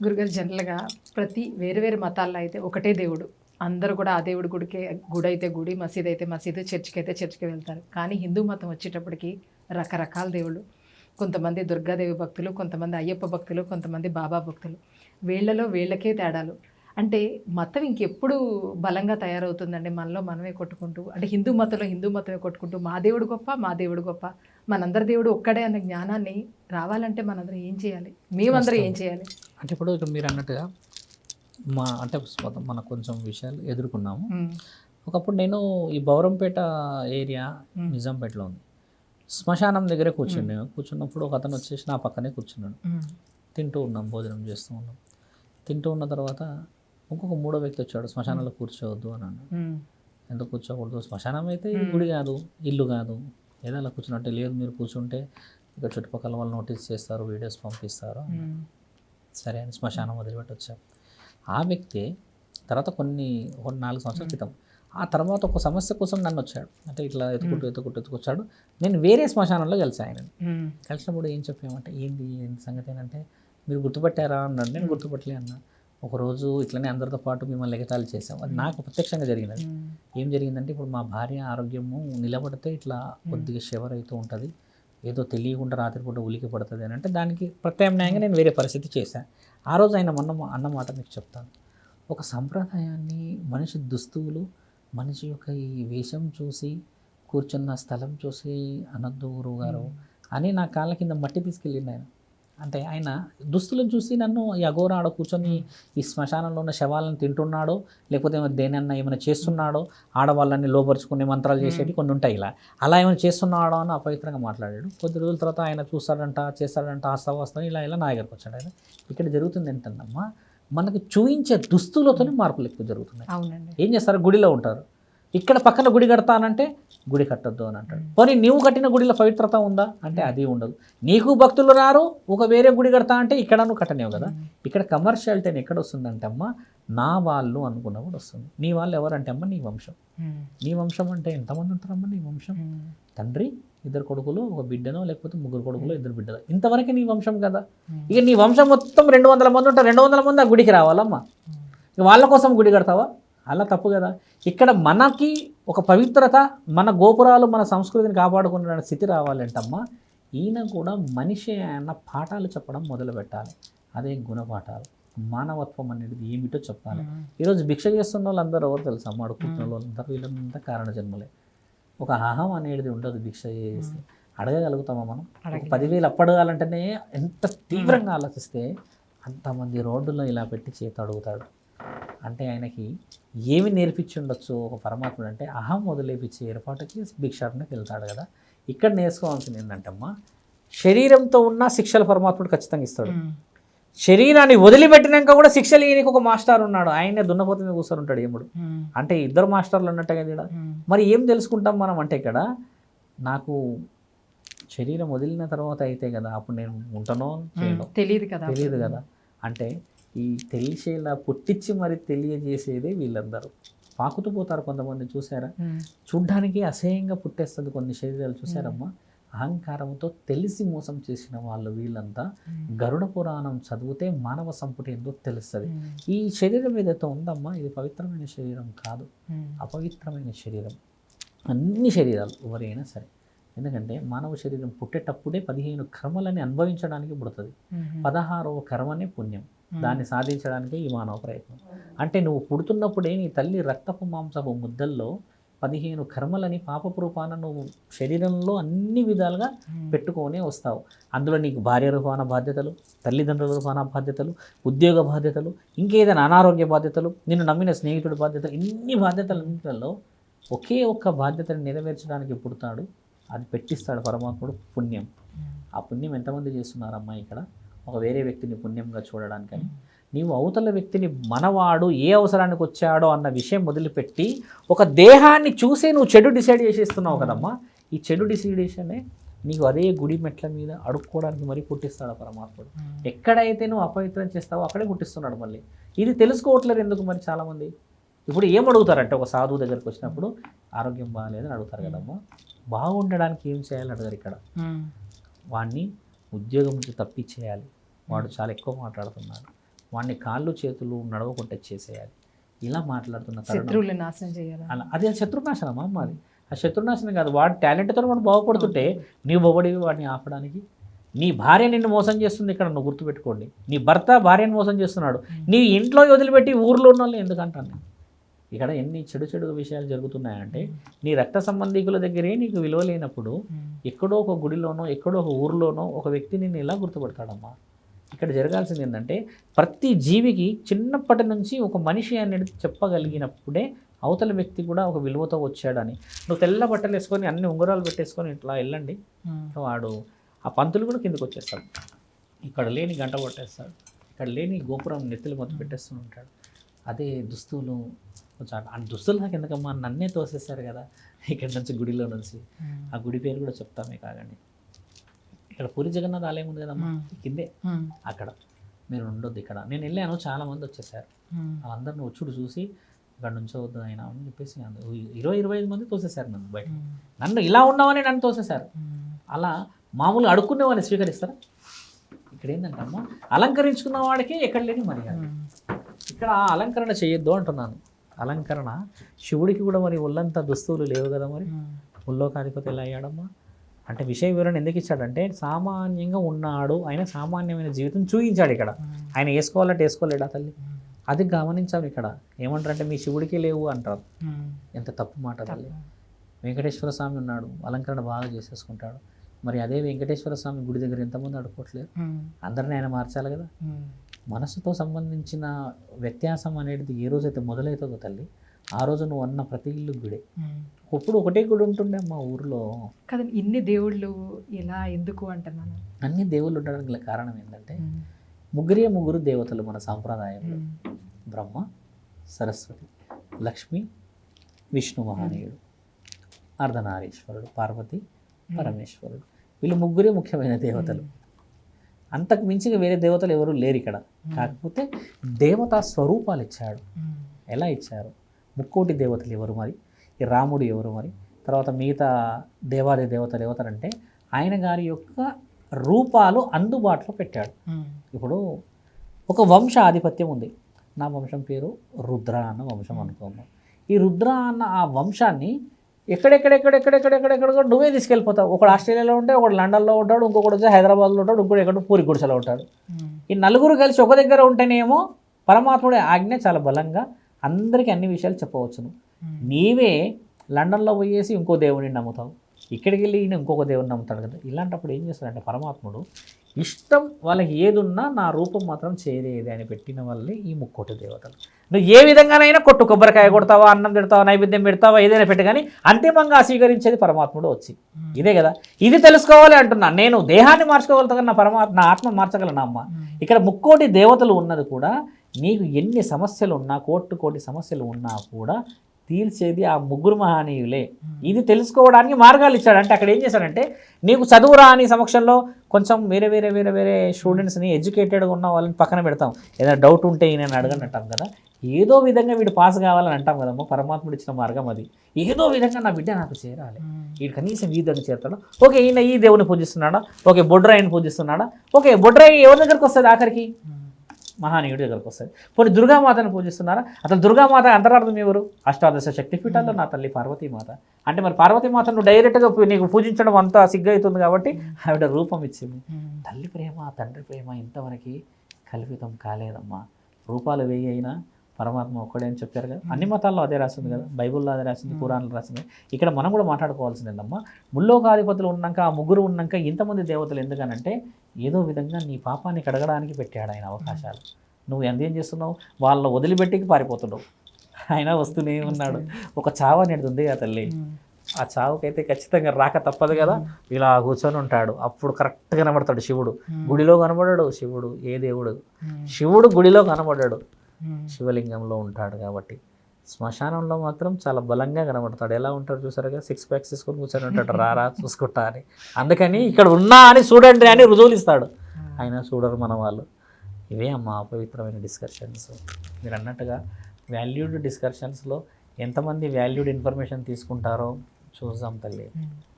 గురుగారు జనరల్గా ప్రతి వేరు వేరు మతాల్లో అయితే ఒకటే దేవుడు. అందరూ కూడా ఆ దేవుడి గుడికే గుడి అయితే గుడి మసీద్ అయితే మసీదు చర్చికి అయితే చర్చికి వెళ్తారు. కానీ హిందూ మతం వచ్చేటప్పటికి రకరకాల దేవుళ్ళు. కొంతమంది దుర్గాదేవి భక్తులు కొంతమంది అయ్యప్ప భక్తులు కొంతమంది బాబా భక్తులు. వీళ్ళలో వీళ్ళకే తేడాలు. అంటే మతం ఇంకెప్పుడు బలంగా తయారవుతుందండి మనలో మనమే కొట్టుకుంటూ. అంటే హిందూ మతంలో హిందూ మతమే కొట్టుకుంటూ మా దేవుడు గొప్ప మా దేవుడు గొప్ప. మనందరి దేవుడు ఒక్కడే అనే జ్ఞానాన్ని రావాలంటే మనందరం ఏం చేయాలి? మేమందరం ఏం చేయాలి? అంటే ఇప్పుడు ఇక్కడ మీరు అన్నట్టుగా మా అంటే మన కొంచెం విషయాలు ఎదుర్కొన్నాము. ఒకప్పుడు నేను ఈ బౌరంపేట ఏరియా. నిజాంపేటలో ఉంది. శ్మశానం దగ్గర కూర్చుండే కూర్చున్నప్పుడు ఒక అతను వచ్చేసి నా పక్కనే కూర్చున్నాడు. తింటూ ఉన్నాం భోజనం చేస్తూ ఉన్నాం. తింటూ ఉన్న తర్వాత ఇంకొక మూడో వ్యక్తి వచ్చాడు శ్మశానంలో కూర్చోవద్దు అని అన్నాడు. ఎందుకు కూర్చోకూడదు? శ్మశానం అయితే గుడి కాదు ఇల్లు కాదు. ఏదో అలా కూర్చున్నట్టే లేదు. మీరు కూర్చుంటే ఇక చుట్టుపక్కల వాళ్ళు నోటీస్ చేస్తారు వీడియోస్ పంపిస్తారు సరే అని శ్మశానం వదిలిపెట్టి వచ్చాం ఆ వ్యక్తి తర్వాత కొన్ని ఒక నాలుగు సంవత్సరాల క్రితం ఆ తర్వాత ఒక సమస్య కోసం నన్ను వచ్చాడు. అంటే ఇట్లా ఎత్తుకుంటూ ఎత్తుకుంటూ ఎత్తుకొచ్చాడు. నేను వేరే శ్మశానంలో కలిసి ఆయన కలిసినప్పుడు ఏం చెప్పామంటే ఏంది ఏంటి సంగతి ఏంటంటే మీరు గుర్తుపట్టారా అన్నాడు. నేను గుర్తుపట్టలే అన్నా. ఒకరోజు ఇట్లనే అందరితో పాటు మిమ్మల్ని ఎగతాళి చేసాం అది నాకు ప్రత్యక్షంగా. ఉమ్, ఏం జరిగిందంటే ఇప్పుడు మా భార్య ఆరోగ్యము నిలబడితే ఇట్లా కొద్దిగా షివర్ అవుతూ ఉంటుంది. ఏదో తెలియకుండా రాత్రిపూట ఉలికి పడుతుంది అని అంటే దానికి ప్రత్యామ్నాయంగా నేను వేరే పరిస్థితి చేశాను. ఆ రోజు ఆయన మొన్న అన్న మాట మీకు చెప్తాను. ఒక సంప్రదాయాన్ని మనిషి దుస్తువులు మనిషి యొక్క ఈ వేషం చూసి కూర్చున్న స్థలం చూసి అనొద్దు గురువు గారు అని నా కాళ్ళ కింద మట్టి తీసుకెళ్ళిండు ఆయన. అంటే ఆయన దుస్తులను చూసి నన్ను ఈ అఘోర ఆడ కూర్చొని ఈ శ్మశానంలో ఉన్న శవాలను తింటున్నాడో లేకపోతే ఏమైనా దేనన్నా ఏమైనా చేస్తున్నాడో ఆడవాళ్ళని లోపరుచుకునే మంత్రాలు చేసేవి కొన్ని ఉంటాయి ఇలా. అలా ఏమైనా చేస్తున్నాడో అని అపవిత్రంగా మాట్లాడాడు. కొద్ది రోజుల తర్వాత ఆయన చూస్తాడంట చేస్తాడంట ఆస్తావాస్తాను ఇలా ఇలా నా దగ్గరకు వచ్చాడు ఆయన. ఇక్కడ జరుగుతుంది ఏంటంటమ్మా మనకు చూయించే దుస్తులతోనే మార్పులు ఎక్కువ జరుగుతున్నాయి. అవునండి. ఏం చేస్తారు? గుడిలో ఉంటారు. ఇక్కడ పక్కన గుడి కడతానంటే గుడి కట్టొద్దు అని అంటాడు. పోనీ నీవు కట్టిన గుడిలో పవిత్రత ఉందా? అంటే అది ఉండదు. నీకు భక్తులు రారు ఒక వేరే గుడి కడతా అంటే ఇక్కడ నువ్వు కట్టనేవు కదా. ఇక్కడ కమర్షియాలిటీ ఎక్కడ వస్తుందంటే అమ్మ నా వాళ్ళు అనుకున్నప్పుడు వస్తుంది. నీ వాళ్ళు ఎవరంటే అమ్మ నీ వంశం. నీ వంశం అంటే ఎంతమంది ఉంటారమ్మా నీ వంశం? తండ్రి ఇద్దరు కొడుకులు ఒక బిడ్డనో లేకపోతే ముగ్గురు కొడుకులు ఇద్దరు బిడ్డలు. ఇంతవరకు నీ వంశం కదా. ఇక నీ వంశం మొత్తం రెండు వందల మంది ఉంటారు. రెండు వందల మంది ఆ గుడికి రావాలమ్మా. వాళ్ళ కోసం గుడి కడతావా? అలా తప్పు కదా. ఇక్కడ మనకి ఒక పవిత్రత మన గోపురాలు మన సంస్కృతిని కాపాడుకునే స్థితి రావాలంటమ్మా. ఈయన కూడా మనిషి అన్న పాఠాలు చెప్పడం మొదలు పెట్టాలి. అదే గుణపాఠాలు. మానవత్వం అనేది ఏమిటో చెప్పాలి. ఈరోజు భిక్ష చేస్తున్న వాళ్ళందరూ ఎవరు తెలుసా? అమ్మ అడుగుతున్న వాళ్ళందరూ వీళ్ళంతా కారణ జన్మలే ఒక అహం అనేది ఉండదు భిక్ష చేస్తే. అడగగలుగుతామా మనం? ఒక. పదివేలు అప్పడగాలంటేనే ఎంత తీవ్రంగా ఆలోచిస్తే అంతమంది రోడ్డులో ఇలా పెట్టి చేతి అడుగుతాడు అంటే ఆయనకి ఏమి నేర్పించి ఉండొచ్చు ఒక పరమాత్ముడు అంటే అహం వదిలేపించే ఏర్పాటుకి భిక్షాటనకి వెళ్తాడు కదా. ఇక్కడ నేర్చుకోవాల్సింది ఏంటంటమ్మా శరీరంతో ఉన్న శిక్షలు పరమాత్ముడు ఖచ్చితంగా ఇస్తాడు. శరీరాన్ని వదిలిపెట్టినాక కూడా శిక్షలు ఈయనకి ఒక మాస్టర్ ఉన్నాడు. ఆయనే దున్నపోతు మీద కూర్చొని ఉంటాడు ఏముడు. అంటే ఇద్దరు మాస్టర్లు ఉన్నట్టే కదా మరి ఏం తెలుసుకుంటాం మనం అంటే ఇక్కడ నాకు శరీరం వదిలిన తర్వాత అయితే కదా అప్పుడు నేను ఉంటానో తెలియదు కదా తెలియదు కదా. అంటే ఈ తెలిసేలా పుట్టించి మరి తెలియజేసేదే వీళ్ళందరూ. పాకుతూ పోతారు కొంతమంది చూసారా? చూడ్డానికి అసహ్యంగా పుట్టేస్తుంది కొన్ని శరీరాలు చూసారమ్మా? అహంకారంతో తెలిసి మోసం చేసిన వాళ్ళు వీళ్ళంతా గరుడ పురాణం చదివితే మానవ సంపుటి ఏందో తెలుస్తుంది. ఈ శరీరం ఏదైతే ఉందమ్మా ఇది పవిత్రమైన శరీరం కాదు. అపవిత్రమైన శరీరం. అన్ని శరీరాలు ఎవరైనా సరే. ఎందుకంటే మానవ శరీరం పుట్టేటప్పుడే పదిహేను కర్మలని అనుభవించడానికి పుడుతుంది. పదహారవ కర్మనే పుణ్యం. దాన్ని సాధించడానికే ఈ మానవ ప్రయత్నం. అంటే నువ్వు పుడుతున్నప్పుడే నీ తల్లి రక్తపు మాంసపు ముద్దల్లో పదిహేను కర్మలని పాపపు రూపాన నువ్వు శరీరంలో అన్ని విధాలుగా పెట్టుకొని వస్తావు. అందులో నీకు భార్య రూపాన బాధ్యతలు తల్లిదండ్రుల రూపాన బాధ్యతలు ఉద్యోగ బాధ్యతలు ఇంకేదైనా అనారోగ్య బాధ్యతలు నిన్ను నమ్మిన స్నేహితుడి బాధ్యతలు ఇన్ని బాధ్యతలన్నింటిలో ఒకే ఒక్క బాధ్యతను నెరవేర్చడానికి పుడతాడు. అది పెట్టిస్తాడు పరమాత్ముడు పుణ్యం. ఆ పుణ్యం ఎంతమంది చేస్తున్నారమ్మా ఇక్కడ? ఒక వేరే వ్యక్తిని పుణ్యంగా చూడడానికని. నీవు అవతల వ్యక్తిని మనవాడు ఏ అవసరానికి వచ్చాడో అన్న విషయం మొదలుపెట్టి ఒక దేహాన్ని చూసే నువ్వు చెడు డిసైడ్ చేసేస్తున్నావు కదమ్మా. ఈ చెడు డిసైడేషనే నీకు అదే గుడి మెట్ల మీద అడుక్కోవడానికి మరీ పుట్టిస్తాడు పరమాత్ముడు. ఎక్కడైతే నువ్వు అపవిత్రం చేస్తావో అక్కడే పుట్టిస్తున్నాడు మళ్ళీ. ఇది తెలుసుకోవట్లేదు ఎందుకు మరి చాలామంది? ఇప్పుడు ఏం అడుగుతారంటే ఒక సాధువు దగ్గరికి వచ్చినప్పుడు ఆరోగ్యం బాగాలేదని అడుగుతారు కదమ్మా. బాగుండడానికి ఏం చేయాలి అడగారు ఇక్కడ? వాడిని ఉద్యోగం నుంచి తప్పించేయాలి. వాడు చాలా ఎక్కువ మాట్లాడుతున్నాడు. వాడిని కాళ్ళు చేతులు నడవకుండా చేసేయాలి. ఇలా మాట్లాడుతున్న శత్రువులు నాశనం చేయాలి? అలా అది శత్రునాశనమా మాది? ఆ శత్రునాశనం కాదు. వాడి టాలెంట్తో వాడు బాగుపడుతుంటే నీవు బాగుపడేవి వాడిని ఆపడానికి నీ భార్య నిన్ను మోసం చేస్తుంది ఇక్కడ నువ్వు గుర్తుపెట్టుకోండి. నీ భర్త భార్యను మోసం చేస్తున్నాడు. నీ ఇంట్లో వదిలిపెట్టి ఊర్లో ఉన్న వాళ్ళు ఎందుకంటాను ఇక్కడ ఎన్ని చెడు చెడు విషయాలు జరుగుతున్నాయంటే నీ రక్త సంబంధికుల దగ్గరే నీకు విలువ లేనప్పుడు ఎక్కడో ఒక గుడిలోనో ఎక్కడో ఒక ఊర్లోనో ఒక వ్యక్తి నిన్ను ఎలా గుర్తుపడతాడమ్మా? ఇక్కడ జరగాల్సింది ఏంటంటే ప్రతి జీవికి చిన్నప్పటి నుంచి ఒక మనిషి అనేది చెప్పగలిగినప్పుడే అవతల వ్యక్తి కూడా ఒక విలువతో వచ్చాడని. నువ్వు తెల్ల బట్టలు వేసుకొని అన్ని ఉంగరాలు పెట్టేసుకొని ఇట్లా వెళ్ళండి. వాడు ఆ పంతులు కూడా కిందకు వచ్చేస్తాడు. ఇక్కడ లేని గంట కొట్టేస్తాడు. ఇక్కడ లేని గోపురం నెత్తులు మొత్తం పెట్టేస్తూ ఉంటాడు. అదే దుస్తులు కొంచెం ఆ దుస్తులు నాకు ఎందుకమ్మా? నన్నే తోసేస్తారు కదా. ఇక్కడి నుంచి గుడిలో నుంచి. ఆ గుడి పేరు కూడా చెప్తాం మీకు ఆగండి. ఇక్కడ పూరి జగన్నాథ్ ఆలయం ఉంది కదమ్మా? మ్మ్. కిందే. అక్కడ. మీరు ఉండొద్దు ఇక్కడ. నేను వెళ్ళాను చాలా మంది వచ్చేసారు వాళ్ళందరిని వచ్చుడు చూసి ఇక్కడ నుంచోవద్దు ఆయన అని చెప్పేసి ఇరవై ఇరవై ఐదు మంది తోసేశారు నన్ను బయట నన్ను ఇలా ఉన్నామని నన్ను తోసేశారు. అలా మామూలు అడుక్కునే వాళ్ళని స్వీకరిస్తారా? ఇక్కడ ఏంటంటే అమ్మ అలంకరించుకున్న వాడికి ఎక్కడ లేని మర్యాద. ఇక్కడ అలంకరణ చేయొద్దు అంటున్నాను. అలంకరణ. శివుడికి కూడా మరి ఒళ్ళంతా దుస్తువులు లేవు కదా మరి? ముల్లోకాధిపతి ఎలా అయ్యాడమ్మా? అంటే విషయ వివరణ ఎందుకు ఇచ్చాడంటే సామాన్యంగా ఉన్నాడు ఆయన సామాన్యమైన జీవితం చూపించాడు ఇక్కడ. ఆయన వేసుకోవాలంటే వేసుకోలేడా తల్లి? అది గమనించాం ఇక్కడ. ఏమంటారంటే మీ శివుడికి లేవు అంటారు. ఎంత తప్పు మాట తల్లి. వెంకటేశ్వర స్వామి ఉన్నాడు అలంకరణ బాగా చేసేసుకుంటాడు. మరి అదే వెంకటేశ్వర స్వామి గుడి దగ్గర ఎంతమంది అడుకోవట్లేదు అందరిని ఆయన మార్చాలి కదా? మనసుతో సంబంధించిన వ్యత్యాసం అనేది ఏ రోజైతే మొదలవుతుందో తల్లి ఆ రోజు నువ్వు అన్న ప్రతి ఇల్లు గుడే. ఒకప్పుడు ఒకటే గుడి ఉంటుండే మా ఊర్లో. కదండి ఇన్ని దేవుళ్ళు ఎలా ఎందుకు అంటున్నాను? అన్ని దేవుళ్ళు ఉండడానికి గల కారణం ఏంటంటే ముగ్గురే ముగ్గురు దేవతలు మన సాంప్రదాయంలో. బ్రహ్మ సరస్వతి లక్ష్మి విష్ణు మహానీయుడు అర్ధనారీశ్వరుడు పార్వతి పరమేశ్వరుడు. వీళ్ళు ముగ్గురే ముఖ్యమైన దేవతలు. అంతకు మించిగా వేరే దేవతలు ఎవరు లేరు ఇక్కడ. కాకపోతే దేవతా స్వరూపాలు ఇచ్చాడు. ఎలా ఇచ్చారు? ముక్కోటి దేవతలు ఎవరు మరి? ఈ రాముడు ఎవరు మరి? తర్వాత మిగతా దేవాది దేవతలు ఎవతారంటే ఆయన గారి యొక్క రూపాలు అందుబాటులో పెట్టాడు. ఇప్పుడు ఒక వంశ ఆధిపత్యం ఉంది. నా వంశం పేరు రుద్ర అన్న వంశం అనుకోము. ఈ రుద్ర అన్న ఆ వంశాన్ని ఎక్కడెక్కడెక్కడెక్కడెక్కడెక్కడ నువ్వే తీసుకెళ్ళిపోతావు ఒకడు ఆస్ట్రేలియాలో ఉంటే ఒకడు లండన్లో ఉంటాడు ఇంకొకటి వచ్చి హైదరాబాద్లో ఉంటాడు ఇంకోటి ఎక్కడ పూరి గుడిసెలో ఉంటాడు ఈ నలుగురు కలిసి ఒక దగ్గర ఉంటేనేమో పరమాత్ముడి ఆజ్ఞ చాలా బలంగా అందరికీ అన్ని విషయాలు చెప్పవచ్చును. నీవే లండన్లో పోయేసి ఇంకో దేవుడిని నమ్ముతావు. ఇక్కడికి వెళ్ళి ఈయన ఇంకొక దేవుడిని నమ్ముతాడు కదా. ఇలాంటప్పుడు ఏం చేస్తాడంటే పరమాత్ముడు ఇష్టం వాళ్ళకి ఏదున్నా నా రూపం మాత్రం చేరేది అని పెట్టిన వల్లే ఈ ముక్కోటి దేవతలు. నువ్వు ఏ విధంగానైనా కొట్టు కొబ్బరికాయ కొడతావా అన్నం పెడతావా నైవేద్యం పెడతావా ఏదైనా పెట్టు కానీ అంతిమంగా స్వీకరించేది పరమాత్ముడు వచ్చి. ఇదే కదా. ఇది తెలుసుకోవాలి అంటున్నా. నేను దేహాన్ని మార్చుకోగలుగుతా నా పరమాత్మ నా ఆత్మ మార్చగలను అమ్మ? ఇక్కడ ముక్కోటి దేవతలు ఉన్నది కూడా నీకు ఎన్ని సమస్యలు ఉన్నా కోటి కోటి సమస్యలు ఉన్నా కూడా తీర్చేది ఆ ముగ్గురు మహనీయులే. ఇది తెలుసుకోవడానికి మార్గాలు ఇచ్చాడు. అంటే అక్కడ ఏం చేశాడంటే నీకు చదువు రాని సమక్షంలో కొంచెం వేరే వేరే వేరే వేరే స్టూడెంట్స్ని ఎడ్యుకేటెడ్గా ఉన్న వాళ్ళని పక్కన పెడతాం. ఏదైనా డౌట్ ఉంటే నేను అడగని అంటాం కదా. ఏదో విధంగా వీడు పాస్ కావాలని అంటాం కదమ్మా పరమాత్ముడు ఇచ్చిన మార్గం అది. ఏదో విధంగా నా బిడ్డ నాకు చేరాలి. వీడు కనీసం ఈ దగ్గర చేరుతాడు ఓకే ఈయన ఈ దేవుని పూజిస్తున్నాడా? ఓకే బొడ్రాయిని పూజిస్తున్నాడా? ఓకే బొడ్రాయి ఎవరి దగ్గరకు వస్తుంది ఆఖరికి? మహానీయుడి దగ్గరకు వస్తుంది పోనీ దుర్గామాతను పూజిస్తున్నారా? అసలు దుర్గామాత అంతరార్థం ఎవరు? అష్టాదశ శక్తిపీఠాల్లో నా తల్లి పార్వతీమాత. అంటే మరి పార్వతీమాత నువ్వు డైరెక్ట్గా నీకు పూజించడం అంతా సిగ్గవుతుంది కాబట్టి ఆవిడ రూపం ఇచ్చింది. తల్లి ప్రేమ తండ్రి ప్రేమ ఇంతవరకు కల్పితం కాలేదమ్మా. రూపాలు వెయ్యి అయినా పరమాత్మ ఒక్కడే అని చెప్పారు కదా. అన్ని మతాల్లో అదే రాసింది కదా. బైబుల్లో అదే రాసింది పురాణాలు రాసింది. ఇక్కడ మనం కూడా మాట్లాడుకోవాల్సిందేందమ్మా? ముల్లోకాధిపతులు ఉన్నాక ఆ ముగ్గురు ఉన్నాక ఇంతమంది దేవతలు ఎందుకనంటే ఏదో విధంగా నీ పాపాన్ని కడగడానికి పెట్టాడు ఆయన అవకాశాలు. నువ్వు ఎంతేం చేస్తున్నావు? వాళ్ళ వదిలిపెట్టికి పారిపోతున్నావు ఆయన వస్తూనే ఉన్నాడు. ఒక చావ అనేది ఉంది కదా తల్లి. ఆ చావుకైతే ఖచ్చితంగా రాక తప్పదు కదా. ఇలా కూర్చొని ఉంటాడు. అప్పుడు కరెక్ట్ కనబడతాడు శివుడు. గుడిలో కనబడాడు శివుడు. ఏ దేవుడు? శివుడు గుడిలో కనబడ్డాడు శివలింగంలో ఉంటాడు కాబట్టి. శ్మశానంలో మాత్రం చాలా బలంగా కనబడతాడు. ఎలా ఉంటాడు చూసారుగా సిక్స్ ప్యాక్స్ తీసుకొని కూర్చొని ఉంటాడు. రారా చూసుకుంటా అని. అందుకని ఇక్కడ ఉన్నా అని చూడండి అని రుజువులు ఇస్తాడు. అయినా చూడరు మన వాళ్ళు. ఇవే అమ్మా అపవిత్రమైన డిస్కషన్స్ మీరు అన్నట్టుగా వాల్యూడ్ డిస్కషన్స్లో ఎంతమంది వాల్యూడ్ ఇన్ఫర్మేషన్ తీసుకుంటారో చూద్దాం తల్లి.